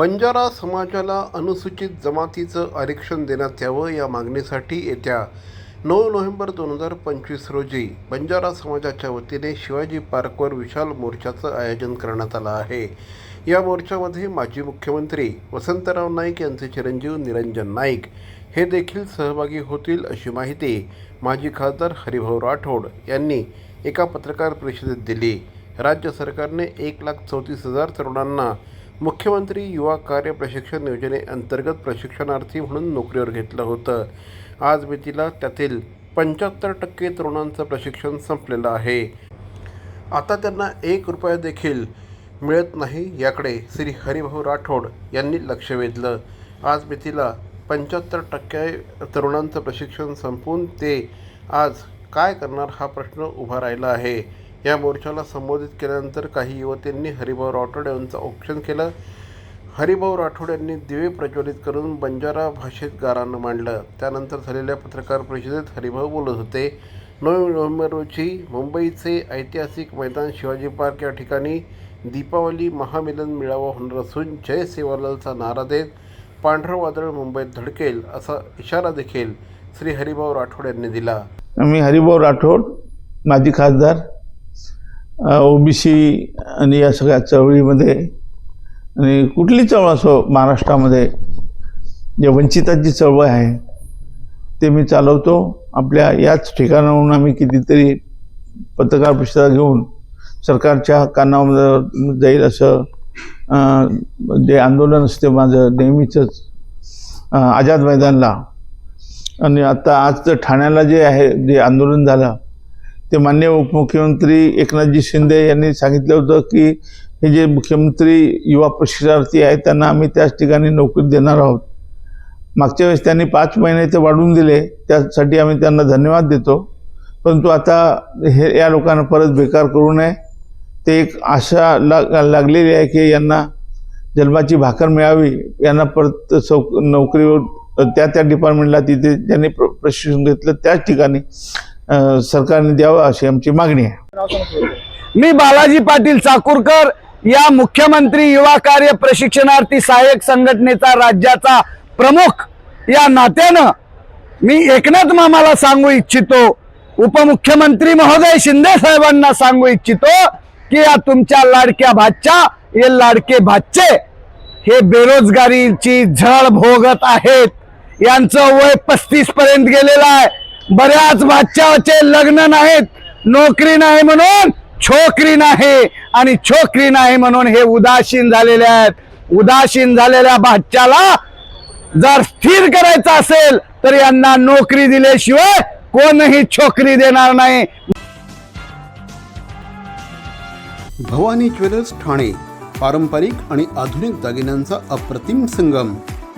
बंजारा समाजाला अनुसूचित जमातीचं आरक्षण देण्यात यावं या मागणीसाठी येत्या नऊ नोव्हेंबर दोन हजार पंचवीस रोजी बंजारा समाजाच्या वतीने शिवाजी पार्कवर विशाल मोर्चाचं आयोजन करण्यात आलं आहे. या मोर्चामध्ये माजी मुख्यमंत्री वसंतराव नाईक यांचे चिरंजीव निरंजन नाईक हे देखील सहभागी होतील अशी माहिती माजी खासदार हरिभाऊ राठोड यांनी एका पत्रकार परिषदेत दिली. राज्य सरकारने एक लाख चौतीस हजार तरुणांना मुख्यमंत्री युवा कार्य प्रशिक्षण योजनेअंतर्गत प्रशिक्षणार्थी म्हणून नोकरीवर घेतलं होतं. आज मितीला त्यातील पंच्याहत्तर टक्के तरुणांचं प्रशिक्षण संपलेलं आहे. आता त्यांना एक रुपया देखील मिळत नाही याकडे श्री हरिभाऊ राठोड यांनी लक्ष वेधलं. आज मितीला पंच्याहत्तर टक्के तरुणांचं प्रशिक्षण संपवून ते आज काय करणार हा प्रश्न उभा राहिला आहे. या मोर्चाला संबोधित केल्यानंतर काही युवतींनी हरिभाऊ राठोड यांचं औक्षण केलं. हरिभाऊ राठोड यांनी दिवे प्रज्वलित करून बंजारा भाषेत गारानं मांडलं. त्यानंतर झालेल्या पत्रकार परिषदेत हरिभाऊ बोलत होते. नऊ नोव्हेंबर रोजी मुंबईचे ऐतिहासिक मैदान शिवाजी पार्क या ठिकाणी दीपावली महामिलन मेळावा होणार असून जय सेवालालचा नारा देत पांढरं वादळ मुंबईत धडकेल असा इशारा देखील श्री हरिभाऊ राठोड यांनी दिला. मी हरिभाऊ राठोड माजी खासदार. ओबीसी आणि या सगळ्या चळवळीमध्ये आणि कुठली चळवळ असो महाराष्ट्रामध्ये जे वंचिताची चळवळ आहे ते मी चालवतो. आपल्या याच ठिकाणाहून आम्ही कितीतरी पत्रकार परिषदा घेऊन सरकारच्या कानामध्ये जाईल असं जे आंदोलन असते माझं नेहमीचंच आझाद मैदानला. आणि आता आज तर ठाण्याला जे आहे जे आंदोलन झालं ते मान्य उपमुख्यमंत्री एकनाथजी शिंदे यांनी सांगितलं होतं की हे जे मुख्यमंत्री युवा प्रशिक्षणार्थी आहेत त्यांना आम्ही त्याच ठिकाणी नोकरी देणार आहोत. मागच्या वेळेस त्यांनी पाच महिने ते वाढवून दिले त्यासाठी आम्ही त्यांना धन्यवाद देतो. परंतु आता हे या लोकांना परत बेकार करू नये. ते एक आशा लाग लागलेली आहे की यांना जन्माची भाकर मिळावी यांना परत सौ नोकरीवर त्या त्या डिपार्टमेंटला तिथे ज्यांनी प्र प्रशिक्षण घेतलं त्याच ठिकाणी सरकारने द्यावं अशी आमची मागणी आहे. मी बालाजी पाटील चाकूरकर या मुख्यमंत्री युवा कार्य प्रशिक्षणार्थी सहाय्यक संघटनेचा राज्याचा प्रमुख. या नात्यानं मी एकनाथ मामाला सांगू इच्छितो उपमुख्यमंत्री महोदय शिंदे साहेबांना सांगू इच्छितो की या तुमच्या लाडक्या भाच्या हे लाडके भाचे हे बेरोजगारीची झळ भोगत आहेत. यांचं वय पस्तीस पर्यंत गेलेलं आहे. बऱ्याच भाच्याचे लग्न नाहीत. नोकरी नाही म्हणून छोकरी नाही. आणि छोकरी नाही म्हणून हे उदासीन झालेले आहेत. उदासीन झालेल्या भाच्याला जर स्थिर करायचं असेल तर यांना नोकरी दिल्याशिवाय कोणही छोकरी देणार नाही. भवानी ज्वेलर्स ठाणे पारंपरिक आणि आधुनिक दागिन्यांचा अप्रतिम संगम.